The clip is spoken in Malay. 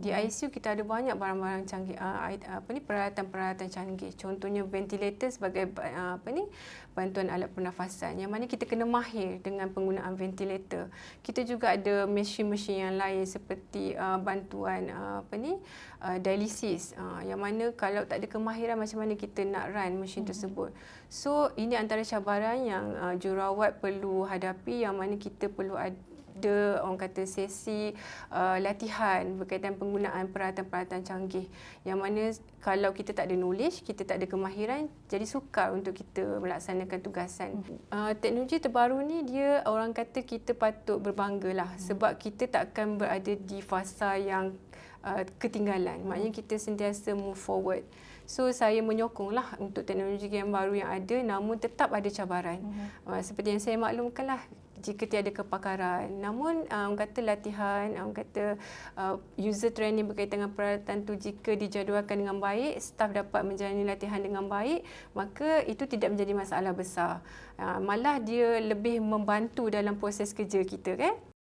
Di ICU kita ada banyak barang-barang canggih uh, apa ni peralatan-peralatan canggih. Contohnya ventilator sebagai uh, apa ni bantuan alat pernafasan. Yang mana kita kena mahir dengan penggunaan ventilator. Kita juga ada mesin-mesin yang lain seperti uh, bantuan uh, apa ni uh, dialisis. Uh, yang mana kalau tak ada kemahiran macam mana kita nak run mesin hmm. tersebut. So ini antara cabaran yang uh, jururawat perlu hadapi yang mana kita perlu ada ada orang kata sesi uh, latihan berkaitan penggunaan peralatan-peralatan canggih yang mana kalau kita tak ada knowledge, kita tak ada kemahiran jadi sukar untuk kita melaksanakan tugasan. Hmm. Uh, teknologi terbaru ni dia orang kata kita patut berbanggalah hmm. sebab kita tak akan berada di fasa yang uh, ketinggalan. Maknanya kita sentiasa move forward. So saya menyokonglah untuk teknologi yang baru yang ada namun tetap ada cabaran. Uh-huh. Uh, seperti yang saya maklumkanlah jika tiada kepakaran. Namun um, kata latihan, um, kata uh, user training berkaitan dengan peralatan tu jika dijadualkan dengan baik, staf dapat menjalani latihan dengan baik, maka itu tidak menjadi masalah besar. Uh, malah dia lebih membantu dalam proses kerja kita kan.